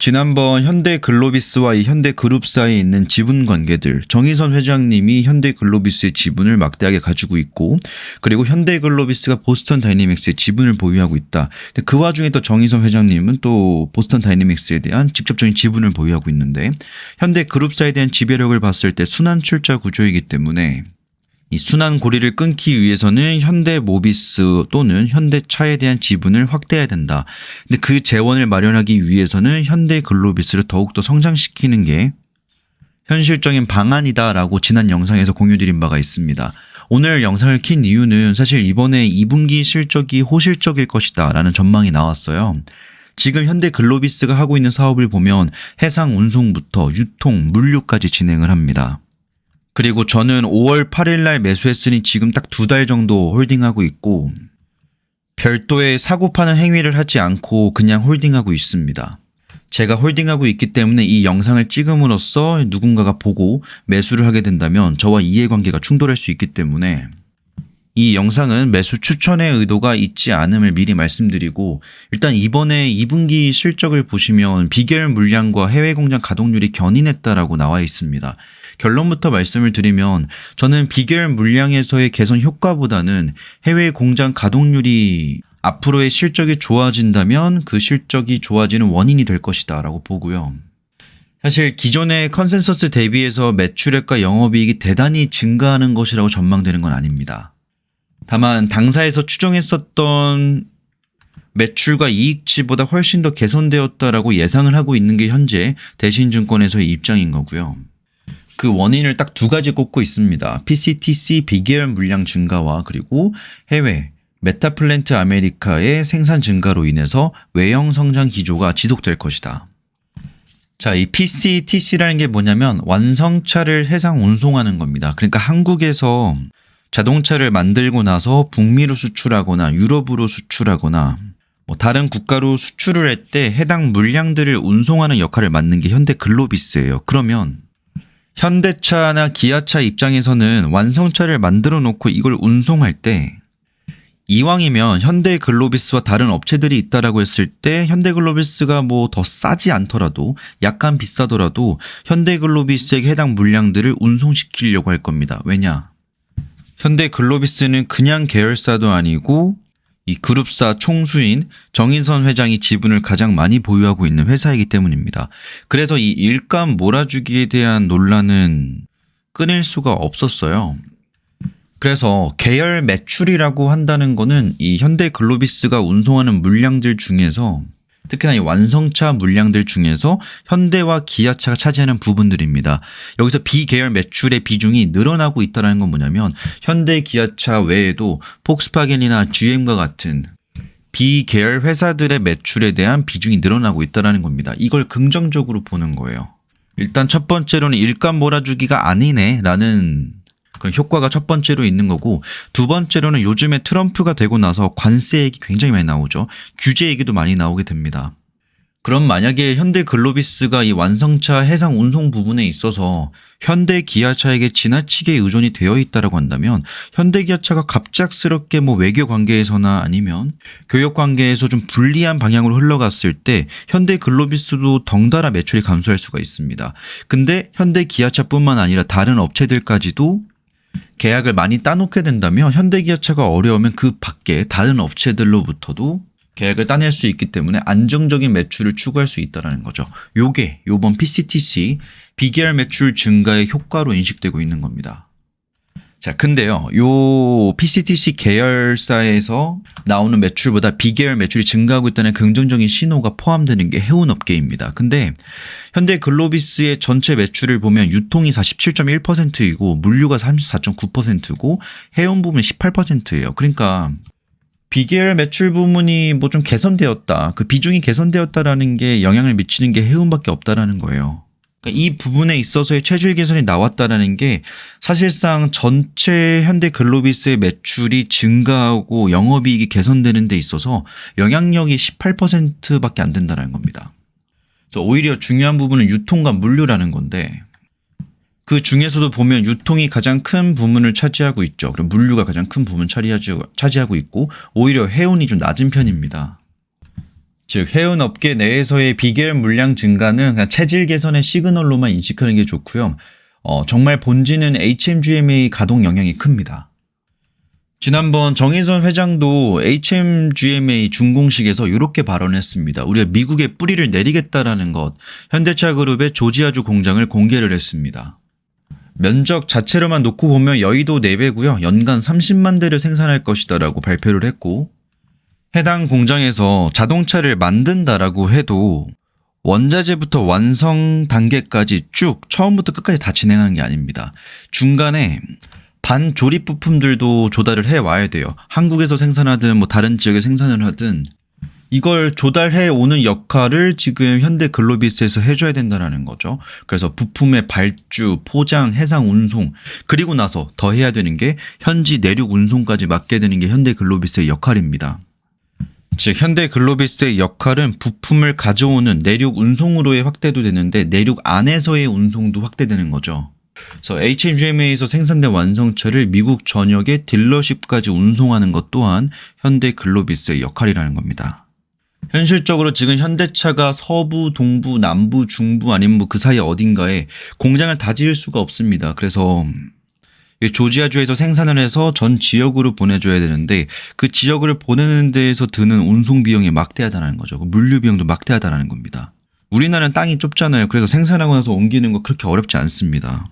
지난번 현대글로비스와 이 현대그룹 사이에 있는 지분 관계들 정의선 회장님이 현대글로비스의 지분을 막대하게 가지고 있고 그리고 현대글로비스가 보스턴 다이내믹스의 지분을 보유하고 있다. 근데 그 와중에 또 정의선 회장님은 또 보스턴 다이내믹스에 대한 직접적인 지분을 보유하고 있는데 현대그룹사에 대한 지배력을 봤을 때 순환 출자 구조이기 때문에 이 순환 고리를 끊기 위해서는 현대 모비스 또는 현대차에 대한 지분을 확대해야 된다. 근데 그 재원을 마련하기 위해서는 현대 글로비스를 더욱더 성장시키는 게 현실적인 방안이다라고 지난 영상에서 공유드린 바가 있습니다. 오늘 영상을 킨 이유는 사실 이번에 2분기 실적이 호실적일 것이다 라는 전망이 나왔어요. 지금 현대 글로비스가 하고 있는 사업을 보면 해상 운송부터 유통, 물류까지 진행을 합니다. 그리고 저는 5월 8일 날 매수했으니 지금 딱 두 달 정도 홀딩하고 있고 별도의 사고 파는 행위를 하지 않고 그냥 홀딩하고 있습니다. 제가 홀딩하고 있기 때문에 이 영상을 찍음으로써 누군가가 보고 매수를 하게 된다면 저와 이해관계가 충돌할 수 있기 때문에 이 영상은 매수 추천의 의도가 있지 않음을 미리 말씀드리고 일단 이번에 2분기 실적을 보시면 비결 물량과 해외 공장 가동률이 견인했다라고 나와 있습니다. 결론부터 말씀을 드리면 저는 비결 물량에서의 개선 효과보다는 해외 공장 가동률이 앞으로의 실적이 좋아진다면 그 실적이 좋아지는 원인이 될 것이다 라고 보고요. 사실 기존의 컨센서스 대비해서 매출액과 영업이익이 대단히 증가하는 것이라고 전망되는 건 아닙니다. 다만 당사에서 추정했었던 매출과 이익치보다 훨씬 더 개선되었다라고 예상을 하고 있는 게 현재 대신증권에서의 입장인 거고요. 그 원인을 딱 두 가지 꼽고 있습니다. PCTC 비계열 물량 증가와 그리고 해외 메타플랜트 아메리카의 생산 증가로 인해서 외형 성장 기조가 지속될 것이다. 자, 이 PCTC라는 게 뭐냐면 완성차를 해상 운송하는 겁니다. 그러니까 한국에서 자동차를 만들고 나서 북미로 수출하거나 유럽으로 수출하거나 뭐 다른 국가로 수출을 할 때 해당 물량들을 운송하는 역할을 맡는 게 현대 글로비스예요. 그러면 현대차나 기아차 입장에서는 완성차를 만들어 놓고 이걸 운송할 때 이왕이면 현대글로비스와 다른 업체들이 있다라고 했을 때 현대글로비스가 뭐 더 싸지 않더라도 약간 비싸더라도 현대글로비스에게 해당 물량들을 운송시키려고 할 겁니다. 왜냐? 현대글로비스는 그냥 계열사도 아니고 이 그룹사 총수인 정인선 회장이 지분을 가장 많이 보유하고 있는 회사이기 때문입니다. 그래서 이 일감 몰아주기에 대한 논란은 끊을 수가 없었어요. 그래서 계열 매출이라고 한다는 거는 이 현대 글로비스가 운송하는 물량들 중에서 특히나 이 완성차 물량들 중에서 현대와 기아차가 차지하는 부분들입니다. 여기서 비계열 매출의 비중이 늘어나고 있다는 건 뭐냐면 현대 기아차 외에도 폭스파겐이나 GM과 같은 비계열 회사들의 매출에 대한 비중이 늘어나고 있다는 겁니다. 이걸 긍정적으로 보는 거예요. 일단 첫 번째로는 일감 몰아주기가 아니네 라는 그런 효과가 첫 번째로 있는 거고 두 번째로는 요즘에 트럼프가 되고 나서 관세 얘기 굉장히 많이 나오죠. 규제 얘기도 많이 나오게 됩니다. 그럼 만약에 현대 글로비스가 이 완성차 해상 운송 부분에 있어서 현대 기아차에게 지나치게 의존이 되어 있다라고 한다면 현대 기아차가 갑작스럽게 뭐 외교 관계에서나 아니면 교역 관계에서 좀 불리한 방향으로 흘러갔을 때 현대 글로비스도 덩달아 매출이 감소할 수가 있습니다. 근데 현대 기아차뿐만 아니라 다른 업체들까지도 계약을 많이 따놓게 된다면 현대기아차가 어려우면 그 밖에 다른 업체들로부터도 계약을 따낼 수 있기 때문에 안정적인 매출을 추구할 수 있다는 거죠. 요게 요번 PCTC 비계열 매출 증가의 효과로 인식되고 있는 겁니다. 자, 근데요, 요 PCTC 계열사에서 나오는 매출보다 비계열 매출이 증가하고 있다는 긍정적인 신호가 포함되는 게 해운업계입니다. 근데 현대 글로비스의 전체 매출을 보면 유통이 47.1%이고 물류가 34.9%고 해운 부분이 18%예요. 그러니까 비계열 매출 부분이 뭐 좀 개선되었다. 그 비중이 개선되었다라는 게 영향을 미치는 게 해운밖에 없다라는 거예요. 그러니까 이 부분에 있어서의 체질 개선이 나왔다라는 게 사실상 전체 현대 글로비스의 매출이 증가하고 영업이익이 개선되는 데 있어서 영향력이 18%밖에 안 된다는 겁니다. 그래서 오히려 중요한 부분은 유통과 물류라는 건데 그 중에서도 보면 유통이 가장 큰 부분을 차지하고 있죠. 그럼 물류가 가장 큰 부분을 차지하고 있고 오히려 해운이 좀 낮은 편입니다. 즉 해운 업계 내에서의 비계열 물량 증가는 그냥 체질 개선의 시그널로만 인식하는 게 좋고요. 어, 정말 본질은 HMGMA 가동 영향이 큽니다. 지난번 정의선 회장도 HMGMA 준공식에서 이렇게 발언했습니다. 우리가 미국에 뿌리를 내리겠다라는 것, 현대차 그룹의 조지아주 공장을 공개를 했습니다. 면적 자체로만 놓고 보면 여의도 4배고요. 연간 30만 대를 생산할 것이다라고 발표를 했고 해당 공장에서 자동차를 만든다라고 해도 원자재부터 완성 단계까지 쭉 처음부터 끝까지 다 진행하는 게 아닙니다. 중간에 반조립 부품들도 조달을 해 와야 돼요. 한국에서 생산하든 뭐 다른 지역에 생산을 하든 이걸 조달해 오는 역할을 지금 현대 글로비스에서 해줘야 된다는 거죠. 그래서 부품의 발주, 포장, 해상 운송 그리고 나서 더 해야 되는 게 현지 내륙 운송까지 맡게 되는 게 현대 글로비스의 역할입니다. 즉 현대 글로비스의 역할은 부품을 가져오는 내륙 운송으로의 확대도 되는데 내륙 안에서의 운송도 확대되는 거죠. 그래서 HMGMA에서 생산된 완성차를 미국 전역의 딜러십까지 운송하는 것 또한 현대 글로비스의 역할이라는 겁니다. 현실적으로 지금 현대차가 서부, 동부, 남부, 중부 아니면 뭐 그 사이 어딘가에 공장을 다 지을 수가 없습니다. 그래서 이 조지아주에서 생산을 해서 전 지역으로 보내줘야 되는데 그 지역으로 보내는 데에서 드는 운송 비용이 막대하다는 거죠. 그 물류 비용도 막대하다는 겁니다. 우리나라는 땅이 좁잖아요. 그래서 생산하고 나서 옮기는 거 그렇게 어렵지 않습니다.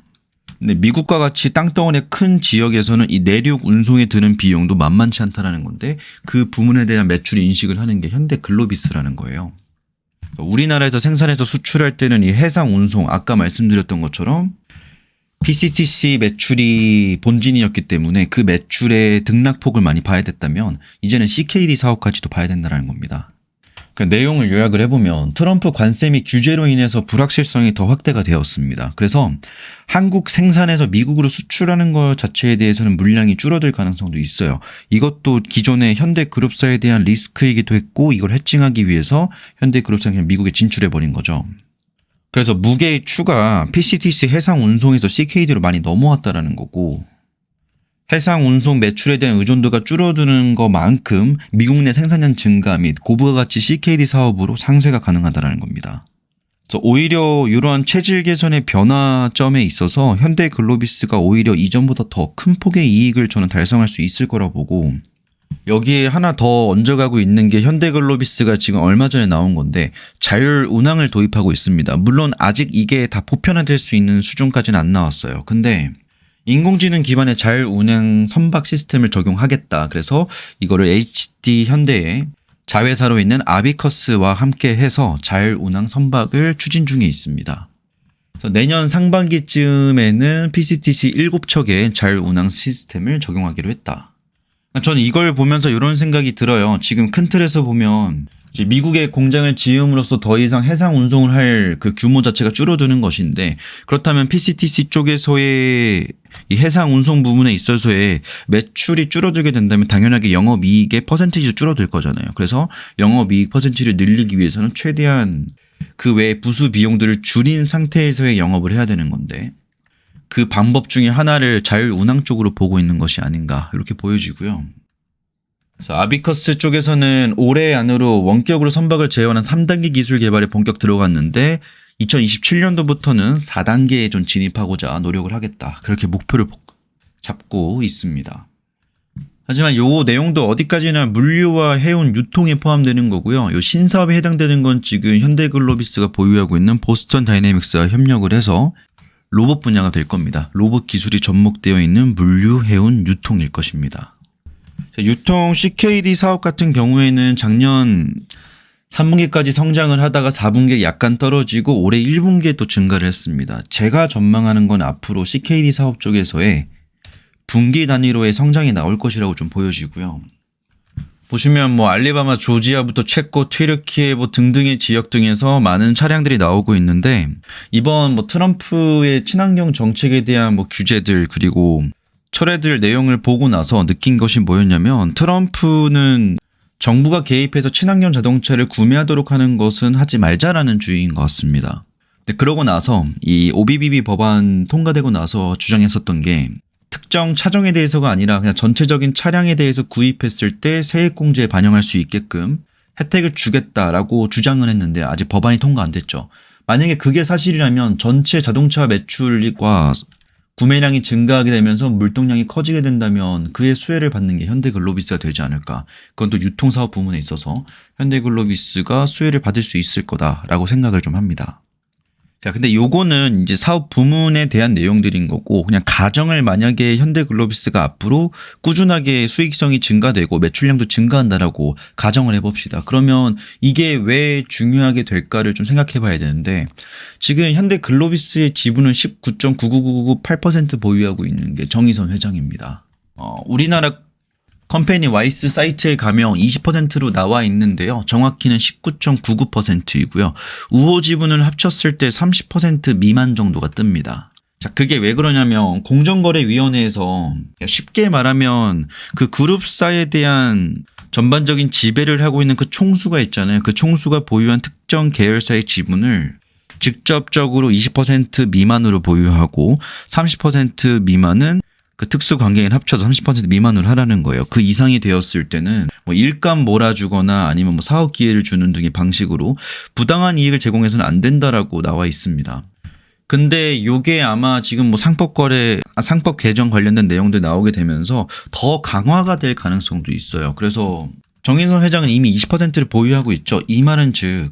근데 미국과 같이 땅덩어리 큰 지역에서는 이 내륙 운송에 드는 비용도 만만치 않다라는 건데 그 부분에 대한 매출 인식을 하는 게 현대 글로비스라는 거예요. 우리나라에서 생산해서 수출할 때는 이 해상 운송 아까 말씀드렸던 것처럼 PCTC 매출이 본진이었기 때문에 그 매출의 등락폭을 많이 봐야 됐다면 이제는 CKD 사업까지도 봐야 된다는 겁니다. 그 내용을 요약을 해보면 트럼프 관세 및 규제로 인해서 불확실성이 더 확대가 되었습니다. 그래서 한국 생산에서 미국으로 수출하는 것 자체에 대해서는 물량이 줄어들 가능성도 있어요. 이것도 기존의 현대 그룹사에 대한 리스크이기도 했고 이걸 해칭하기 위해서 현대 그룹사가 그냥 미국에 진출해 버린 거죠. 그래서 무게의 추가 PCTC 해상 운송에서 CKD로 많이 넘어왔다라는 거고 해상 운송 매출에 대한 의존도가 줄어드는 것만큼 미국 내 생산량 증가 및 고부가 가치 CKD 사업으로 상쇄가 가능하다는 겁니다. 그래서 오히려 이러한 체질 개선의 변화점에 있어서 현대 글로비스가 오히려 이전보다 더 큰 폭의 이익을 저는 달성할 수 있을 거라 보고 여기에 하나 더 얹어가고 있는 게 현대글로비스가 지금 얼마 전에 나온 건데 자율 운항을 도입하고 있습니다. 물론 아직 이게 다 보편화될 수 있는 수준까지는 안 나왔어요. 근데 인공지능 기반의 자율 운행 선박 시스템을 적용하겠다. 그래서 이거를 HD 현대의 자회사로 있는 아비커스와 함께 해서 자율 운항 선박을 추진 중에 있습니다. 내년 상반기쯤에는 PCTC 7척의 자율 운항 시스템을 적용하기로 했다. 저는 이걸 보면서 이런 생각이 들어요. 지금 큰 틀에서 보면 미국의 공장을 지음으로써 더 이상 해상 운송을 할 그 규모 자체가 줄어드는 것인데 그렇다면 PCTC 쪽에서의 이 해상 운송 부분에 있어서의 매출이 줄어들게 된다면 당연하게 영업이익의 퍼센티지도 줄어들 거잖아요. 그래서 영업이익 퍼센티지를 늘리기 위해서는 최대한 그외 부수 비용들을 줄인 상태에서의 영업을 해야 되는 건데 그 방법 중에 하나를 자율 운항 쪽으로 보고 있는 것이 아닌가 이렇게 보여지고요. 그래서 아비커스 쪽에서는 올해 안으로 원격으로 선박을 제어하는 3단계 기술 개발에 본격 들어갔는데 2027년도부터는 4단계에 좀 진입하고자 노력을 하겠다. 그렇게 목표를 잡고 있습니다. 하지만 요 내용도 어디까지나 물류와 해운 유통에 포함되는 거고요. 요 신사업에 해당되는 건 지금 현대글로비스가 보유하고 있는 보스턴 다이내믹스와 협력을 해서 로봇 분야가 될 겁니다. 로봇 기술이 접목되어 있는 물류, 해운, 유통일 것입니다. 유통 CKD 사업 같은 경우에는 작년 3분기까지 성장을 하다가 4분기에 약간 떨어지고 올해 1분기에 또 증가를 했습니다. 제가 전망하는 건 앞으로 CKD 사업 쪽에서의 분기 단위로의 성장이 나올 것이라고 좀 보여지고요. 보시면 뭐 알리바마, 조지아부터 체코, 튀르키예 뭐 등등의 지역 등에서 많은 차량들이 나오고 있는데 이번 뭐 트럼프의 친환경 정책에 대한 뭐 규제들 그리고 철회들 내용을 보고 나서 느낀 것이 뭐였냐면 트럼프는 정부가 개입해서 친환경 자동차를 구매하도록 하는 것은 하지 말자라는 주의인 것 같습니다. 그러고 나서 이 OBBB 법안 통과되고 나서 주장했었던 게 특정 차종에 대해서가 아니라 그냥 전체적인 차량에 대해서 구입했을 때 세액공제에 반영할 수 있게끔 혜택을 주겠다라고 주장을 했는데 아직 법안이 통과 안 됐죠. 만약에 그게 사실이라면 전체 자동차 매출과 구매량이 증가하게 되면서 물동량이 커지게 된다면 그의 수혜를 받는 게 현대글로비스가 되지 않을까. 그건 또 유통사업 부문에 있어서 현대글로비스가 수혜를 받을 수 있을 거다라고 생각을 좀 합니다. 자, 근데 요거는 이제 사업 부문에 대한 내용들인 거고, 그냥 가정을 만약에 현대글로비스가 앞으로 꾸준하게 수익성이 증가되고 매출량도 증가한다라고 가정을 해봅시다. 그러면 이게 왜 중요하게 될까를 좀 생각해 봐야 되는데, 지금 현대글로비스의 지분은 19.99998% 보유하고 있는 게 정의선 회장입니다. 어, 우리나라 컴퍼니 와이스 사이트에 가면 20%로 나와 있는데요. 정확히는 19.99%이고요. 우호 지분을 합쳤을 때 30% 미만 정도가 뜹니다. 자, 그게 왜 그러냐면 공정거래위원회에서 쉽게 말하면 그 그룹사에 대한 전반적인 지배를 하고 있는 그 총수가 있잖아요. 그 총수가 보유한 특정 계열사의 지분을 직접적으로 20% 미만으로 보유하고 30% 미만은 그 특수 관계인 합쳐서 30% 미만으로 하라는 거예요. 그 이상이 되었을 때는 뭐 일감 몰아주거나 아니면 뭐 사업 기회를 주는 등의 방식으로 부당한 이익을 제공해서는 안 된다라고 나와 있습니다. 근데 요게 아마 지금 뭐 상법 거래, 아, 상법 개정 관련된 내용들 나오게 되면서 더 강화가 될 가능성도 있어요. 그래서 정인선 회장은 이미 20%를 보유하고 있죠. 이 말은 즉,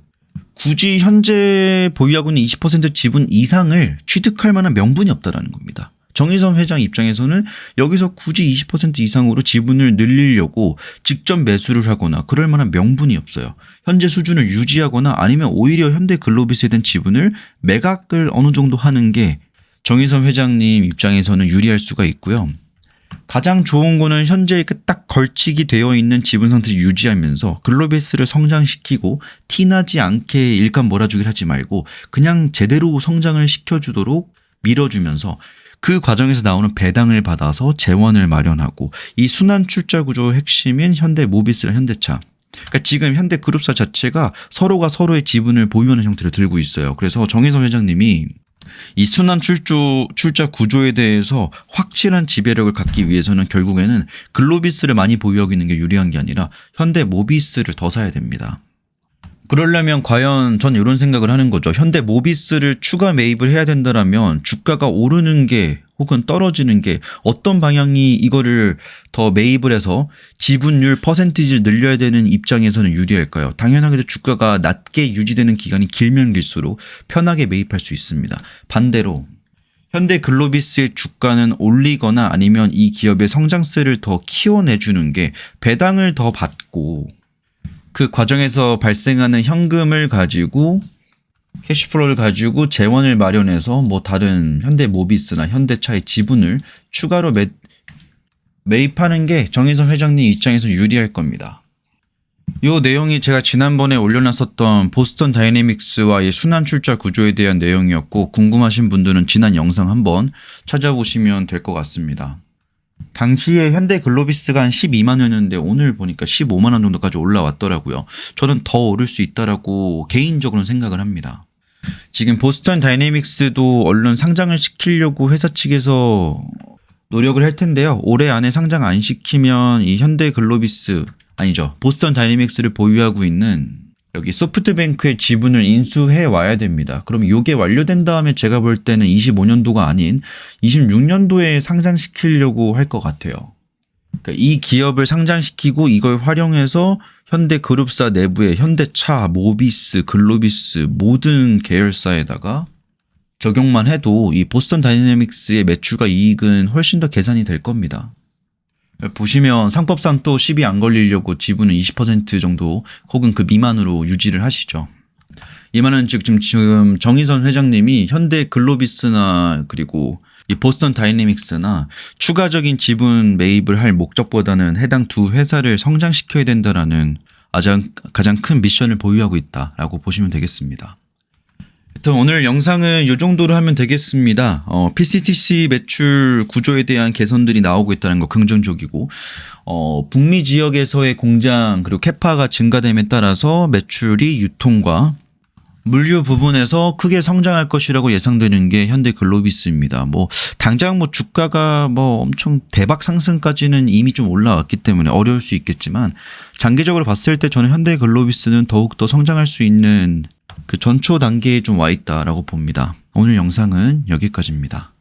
굳이 현재 보유하고 있는 20% 지분 이상을 취득할 만한 명분이 없다라는 겁니다. 정의선 회장 입장에서는 여기서 굳이 20% 이상으로 지분을 늘리려고 직접 매수를 하거나 그럴 만한 명분이 없어요. 현재 수준을 유지하거나 아니면 오히려 현대 글로비스에 대한 지분을 매각을 어느 정도 하는 게 정의선 회장님 입장에서는 유리할 수가 있고요. 가장 좋은 거는 현재 그딱 걸치기 되어 있는 지분 상태를 유지하면서 글로비스를 성장시키고 티나지 않게 일감 몰아주길 하지 말고 그냥 제대로 성장을 시켜주도록 밀어주면서 그 과정에서 나오는 배당을 받아서 재원을 마련하고 이 순환 출자 구조의 핵심인 현대 모비스랑 현대차 그러니까 지금 현대 그룹사 자체가 서로가 서로의 지분을 보유하는 형태를 들고 있어요. 그래서 정혜성 회장님이 이 순환 출조, 출자 구조에 대해서 확실한 지배력을 갖기 위해서는 결국에는 글로비스를 많이 보유하고 있는 게 유리한 게 아니라 현대 모비스를 더 사야 됩니다. 그러려면 과연 전 이런 생각을 하는 거죠. 현대 모비스를 추가 매입을 해야 된다라면 주가가 오르는 게 혹은 떨어지는 게 어떤 방향이 이거를 더 매입을 해서 지분율 퍼센티지를 늘려야 되는 입장에서는 유리할까요? 당연하게도 주가가 낮게 유지되는 기간이 길면 길수록 편하게 매입할 수 있습니다. 반대로 현대 글로비스의 주가는 올리거나 아니면 이 기업의 성장세를 더 키워내주는 게 배당을 더 받고 그 과정에서 발생하는 현금을 가지고 캐시플로우를 가지고 재원을 마련해서 뭐 다른 현대 모비스나 현대차의 지분을 추가로 매, 매입하는 게 정혜선 회장님 입장에서 유리할 겁니다. 요 내용이 제가 지난번에 올려놨었던 보스턴 다이내믹스와의 순환 출자 구조에 대한 내용이었고 궁금하신 분들은 지난 영상 한번 찾아보시면 될 것 같습니다. 당시에 현대 글로비스가 한 12만 원이었는데 오늘 보니까 15만 원 정도까지 올라왔더라고요. 저는 더 오를 수 있다라고 개인적으로는 생각을 합니다. 지금 보스턴 다이내믹스도 얼른 상장을 시키려고 회사 측에서 노력을 할 텐데요. 올해 안에 상장 안 시키면 이 현대 글로비스 아니죠. 보스턴 다이내믹스를 보유하고 있는 여기 소프트뱅크의 지분을 인수해 와야 됩니다. 그럼 이게 완료된 다음에 제가 볼 때는 25년도가 아닌 26년도에 상장시키려고 할 것 같아요. 그러니까 이 기업을 상장시키고 이걸 활용해서 현대 그룹사 내부의 현대차, 모비스, 글로비스 모든 계열사에다가 적용만 해도 이 보스턴 다이내믹스의 매출과 이익은 훨씬 더 계산이 될 겁니다. 보시면 상법상 또 시비 안 걸리려고 지분은 20% 정도 혹은 그 미만으로 유지를 하시죠. 이 말은 즉 지금 정의선 회장님이 현대 글로비스나 그리고 이 보스턴 다이내믹스나 추가적인 지분 매입을 할 목적보다는 해당 두 회사를 성장시켜야 된다라는 가장 큰 미션을 보유하고 있다라고 보시면 되겠습니다. 오늘 영상은 이 정도로 하면 되겠습니다. 어, PCTC 매출 구조에 대한 개선들이 나오고 있다는 거 긍정적이고, 어, 북미 지역에서의 공장 그리고 캐파가 증가됨에 따라서 매출이 유통과 물류 부분에서 크게 성장할 것이라고 예상되는 게 현대 글로비스입니다. 뭐 당장 뭐 주가가 뭐 엄청 대박 상승까지는 이미 좀 올라왔기 때문에 어려울 수 있겠지만 장기적으로 봤을 때 저는 현대 글로비스는 더욱 더 성장할 수 있는 그 전초 단계에 좀 와 있다라고 봅니다. 오늘 영상은 여기까지입니다.